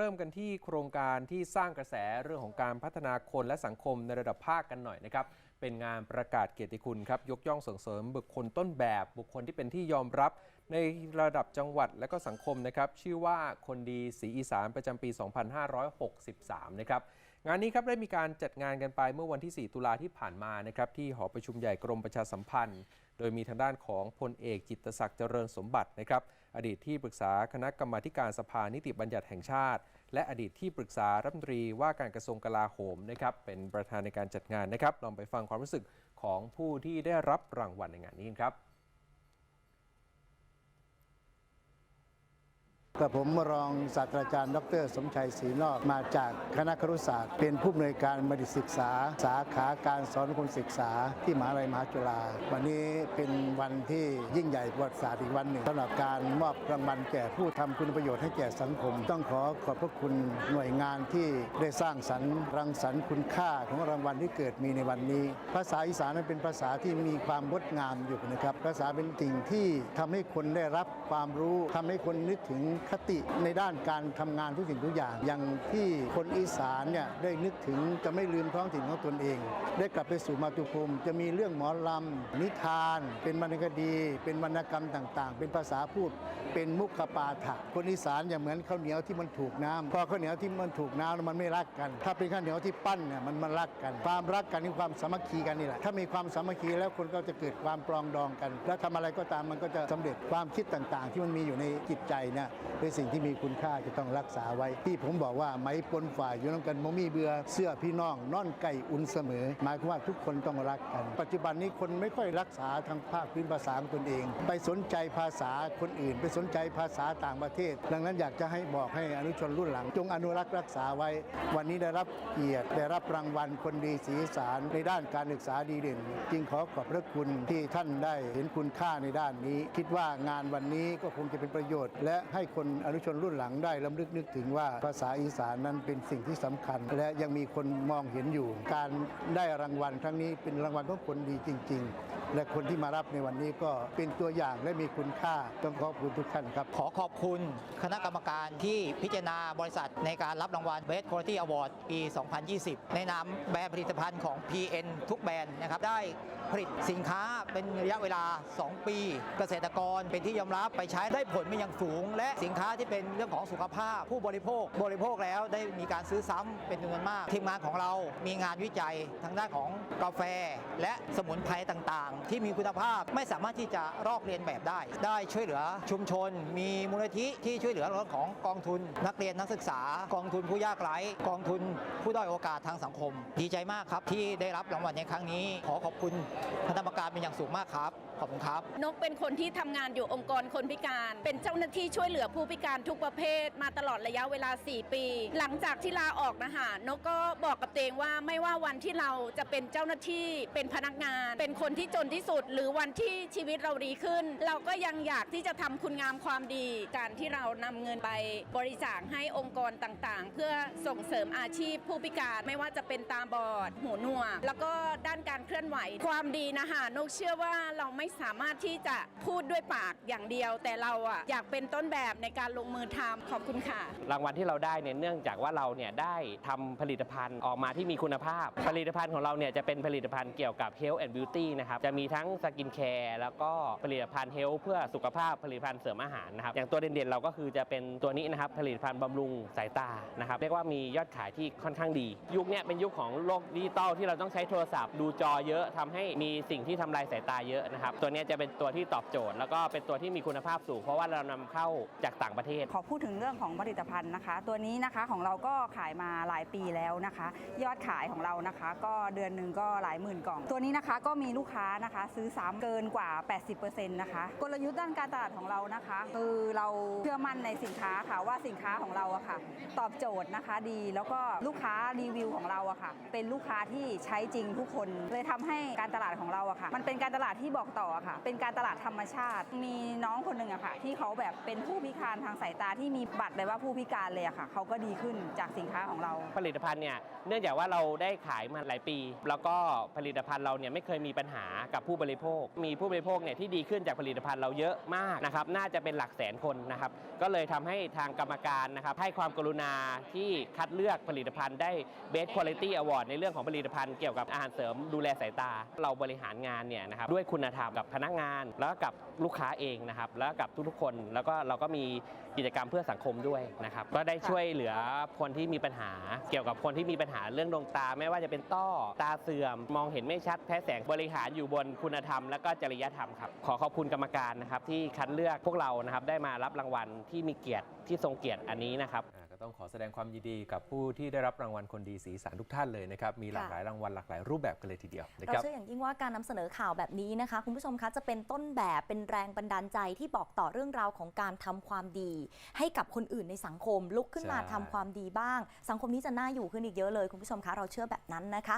เริ่มกันที่โครงการที่สร้างกระแสเรื่องของการพัฒนาคนและสังคมในระดับภาคกันหน่อยนะครับ เป็นงานประกาศเกียรติคุณครับยกย่องส่งเสริมบุคคลต้นแบบ บุคคลที่เป็นที่ยอมรับในระดับจังหวัดและก็สังคมนะครับชื่อว่าคนดีสีอีสานประจำปี 2563 นะครับงานนี้ครับได้มีการจัดงานกันไปเมื่อวันที่ 4 ตุลาที่ผ่านมานะครับที่หอประชุมใหญ่กรมประชาสัมพันธ์ โดยมีทางด้านของพลเอกจิตศักดิ์เจริญสมบัตินะครับ อดีตที่ปรึกษาคณะกรรมาการสภานิติบัญญัติแห่งชาติ และอดีตที่ปรึกษารัฐมนตรีว่าการกระทรวงกลาโหมนะครับเป็นประธานในการจัดงานนะครับลองไปฟังความรู้สึกของผู้ที่ได้รับรางวัลในงานนี้ครับ กับผมรองศาสตราจารย์ ดร สมชัยศรีนอกมาจากคณะครุศาสตร์ เป็นผู้อำนวยการบัณฑิตศึกษา สาขาการสอนคนศึกษา ที่มหาลัยมหาจุฬาวันนี้เป็นวันที่ยิ่งใหญ่ประวัติศาสตร์อีกวันหนึ่งสำหรับการมอบรางวัลแก่ผู้ทำคุณประโยชน์ให้แก่สังคม ต้องขอขอบพระคุณหน่วยงานที่ได้สร้างสรรค์รังสรรค์คุณค่าของรางวัลที่เกิดมีในวันนี้ ภาษาอีสานนั้นเป็นภาษาที่มีความงดงามอยู่นะครับ ภาษาเป็นสิ่งที่ทำให้คนได้รับความรู้ทำให้คนนึกถึงคติในด้านการทำงานทุกสิ่งทุกอย่าง อย่างที่คนอีสานเนี่ยได้นึกถึงจะไม่ลืมท้องถิ่นของตนเอง ได้กลับไปสู่มาตุภูมิ จะมีเรื่องหมอลำนิทาน เป็นวรรณคดี เป็นวรรณกรรมต่างๆ เป็นภาษาพูด เป็นมุขปาฐะคนอีสานอย่าเหมือนข้าวเหนียวที่มันถูกน้ำพอข้าวเหนียวที่มันถูกน้ำมันไม่รักกัน ถ้าเป็นข้าวเหนียวที่ปั้นเนี่ยมันมันรักกัน ความรักกันนี่ความสามัคคีกันนี่แหละถ้ามีความสามัคคีแล้วคนก็จะเกิดความปรองดองกัน แล้วทำอะไรก็ตามมันก็จะสำเร็จความคิดต่างๆ ที่มันมีอยู่ในจิตใจเนี่ยเป็นสิ่งที่มีคุณค่าจะต้องรักษาไว้ ที่ผมบอกว่าไม้ปนฝ่ายอยู่น้ำกันมมีเบือเสื้อพี่น้องนอนไก่อุ่นเสมอ หมายความว่าทุกคนต้องรักกัน ปัจจุบันนี้คนไม่ค่อยรักษาทางภาคพื้นภาษาของตนเอง ไปสนใจภาษาคนอื่น ไปสนใจภาษาต่างประเทศ ดังนั้นอยากจะให้บอกให้อนุชนรุ่นหลัง จงอนุรักษ์รักษาไว้ วันนี้ได้รับเกียรติได้รับรางวัลคนดีสีสารในด้านการศึกษาดีเด่น จึงขอขอบพระคุณที่ท่านได้เห็นคุณค่าในด้านนี้ คิดว่างานวันนี้ก็คงจะเป็นประโยชน์ และให้คนอนุชนรุ่นหลังได้ลำลึกนึกถึงว่าภาษาอีสานนั้นเป็นสิ่งที่สำคัญ และยังมีคนมองเห็นอยู่ การได้รางวัลครั้งนี้เป็นรางวัลของคนดีจริง ๆและคนที่มารับในวันนี้ก็เป็นตัวอย่างและมีคุณค่าต้องขอบคุณทุกท่านครับ ขอขอบคุณคณะกรรมการที่พิจารณาบริษัทในการรับรางวัล Best Quality Award ปี 2020 ในนามแบรนด์ผลิตภัณฑ์ของ PN ทุกแบรนด์นะครับได้ผลิตสินค้าเป็นระยะเวลา 2 ปี เกษตรกรเป็นที่ยอมรับไปใช้ได้ผลเป็นอย่างสูง และสินค้าที่เป็นเรื่องของสุขภาพ ผู้บริโภค บริโภคแล้วได้มีการซื้อซ้ำเป็นจำนวนมาก ทีมงานของเรามีงานวิจัยทางด้านของกาแฟ และสมุนไพรต่างที่มีคุณภาพไม่สามารถที่จะรอกเรียนแบบได้ ได้ช่วยเหลือชุมชน มีมูลนิธิที่ช่วยเหลือเรื่องของกองทุน นักเรียนนักศึกษากองทุนผู้ยากไร้กองทุนผู้ด้อยโอกาสทางสังคม ดีใจมากครับที่ได้รับรางวัลในครั้งนี้ ขอขอบคุณคณะกรรมการเป็นอย่างสูงมากครับขอบคุณครับนกเป็นคนที่ทำงานอยู่องค์กรคนพิการ เป็นเจ้าหน้าที่ช่วยเหลือผู้พิการทุกประเภท มาตลอดระยะเวลา 4 ปี หลังจากที่ลาออกนะคะนกก็บอกกับตัวเองว่าไม่ว่าวันที่เราจะเป็นเจ้าหน้าที่เป็นพนักงาน เป็นคนที่จนที่สุด หรือวันที่ชีวิตเราดีขึ้น เราก็ยังอยากที่จะทำคุณงามความดี การที่เรานำเงินไปบริจาคให้องค์กรต่างๆ เพื่อส่งเสริมอาชีพผู้พิการไม่ว่าจะเป็นตาบอดหูหนวกแล้วก็ด้านการเคลื่อนไหวความดีนะคะนกเชื่อว่าเราไม่สามารถที่จะพูดด้วยปากอย่างเดียว แต่เราอะอยากเป็นต้นแบบในการลงมือทำขอบคุณค่ะ รางวัลที่เราได้เนี่ยเนื่องจากว่าเราเนี่ยได้ทำผลิตภัณฑ์ออกมาที่มีคุณภาพ ผลิตภัณฑ์ของเราเนี่ยจะเป็นผลิตภัณฑ์เกี่ยวกับ Health and Beauty นะครับจะมีทั้งสกินแคร์แล้วก็ผลิตภัณฑ์ Health เพื่อสุขภาพผลิตภัณฑ์เสริมอาหารนะครับอย่างตัวเด่นๆเราก็คือจะเป็นตัวนี้นะครับผลิตภัณฑ์บำรุงสายตานะครับเรียกว่ามียอดขายที่ค่อนข้างดี ยุคเนี้ยเป็นยุคของโลกดิจิตอลที่เราต้องใช้โทรศัพท์ดูจอเยอะทำให้มีสิ่งที่ทำลายสายตาเยอะนะครับตัวนี้จะเป็นตัวที่ตอบโจทย์ แล้วก็เป็นตัวที่มีคุณภาพสูงเพราะว่าเรานำเข้าจากต่างประเทศ ขอพูดถึงเรื่องของผลิตภัณฑ์นะคะ ตัวนี้นะคะของเราก็ขายมาหลายปีแล้วนะคะ ยอดขายของเรานะคะ ก็เดือนหนึ่งก็หลายหมื่นกล่อง ตัวนี้นะคะก็มีลูกค้านะคะ ซื้อซ้ำเกินกว่า 80%นะคะกลยุทธ์ด้านการตลาดของเรานะคะ คือเราเชื่อมั่นในสินค้าค่ะว่าสินค้าของเราอะค่ะ ตอบโจทย์นะคะดีแล้วก็ลูกค้ารีวิวของเราอะค่ะ เป็นลูกค้าที่ใช้จริงทุกคนเลยทำให้การตลาดของเราอะค่ะ มันเป็นการตลาดที่บอกต่ออะค่ะ เป็นการตลาดธรรมชาติ มีน้องคนหนึ่งอะค่ะ ที่เขาแบบเป็นผู้พิการทางสายตาที่มีบัตรแบบว่าผู้พิการเลยอะค่ะเขาก็ดีขึ้นจากสินค้าของเรา ผลิตภัณฑ์เนี่ยเนื่องจากว่าเราได้ขายมาหลายปี แล้วก็ผลิตภัณฑ์เราเนี่ยไม่เคยมีปัญหากับผู้บริโภค มีผู้บริโภคเนี่ยที่ดีขึ้นจากผลิตภัณฑ์เราเยอะมากนะครับน่าจะเป็นหลักแสนคนนะครับก็เลยทำให้ทางกรรมการนะครับให้ความกรุณาที่คัดเลือกผลิตภัณฑ์ได้ Best Quality Award ในเรื่องของผลิตภัณฑ์เกี่ยวกับอาหารเสริมดูแลสายตา เราบริหารงานเนี่ยนะครับด้วยคุณธรรมกับพนักงาน แล้วกับลูกค้าเองนะครับแล้วกับทุกๆคนแล้วก็เราก็มีกิจกรรมเพื่อสังคมด้วยนะครับก็ได้ช่วยเหลือคนที่มีปัญหา เกี่ยวกับคนที่มีปัญหาเรื่องดวงตา ไม่ว่าจะเป็นต้อตาเสื่อม มองเห็นไม่ชัดแพ้แสงบริหารอยู่บนคุณธรรม และก็จริยธรรมครับขอขอบคุณกรรมการนะครับที่คัดเลือกพวกเรานะครับได้มารับรางวัลที่มีเกียรติที่ทรงเกียรติอันนี้นะครับ อ่าก็ต้องขอแสดงความยินดีกับผู้ที่ได้รับรางวัลคนดีสีสันทุกท่านเลยนะครับ มีหลากหลายรางวัลหลากหลายรูปแบบกันเลยทีเดียวนะเราครับ เชื่ออย่างยิ่งว่าการนำเสนอข่าวแบบนี้นะคะ คุณผู้ชมคะจะเป็นต้นแบบเป็นแรงบันดาลใจที่บอกต่อเรื่องราวของการทำความดี ให้กับคนอื่นในสังคม ลุกขึ้นมาใช่ ทำความดีบ้าง สังคมนี้จะน่าอยู่ขึ้นอีกเยอะเลย คุณผู้ชมคะเราเชื่อแบบนั้นนะคะ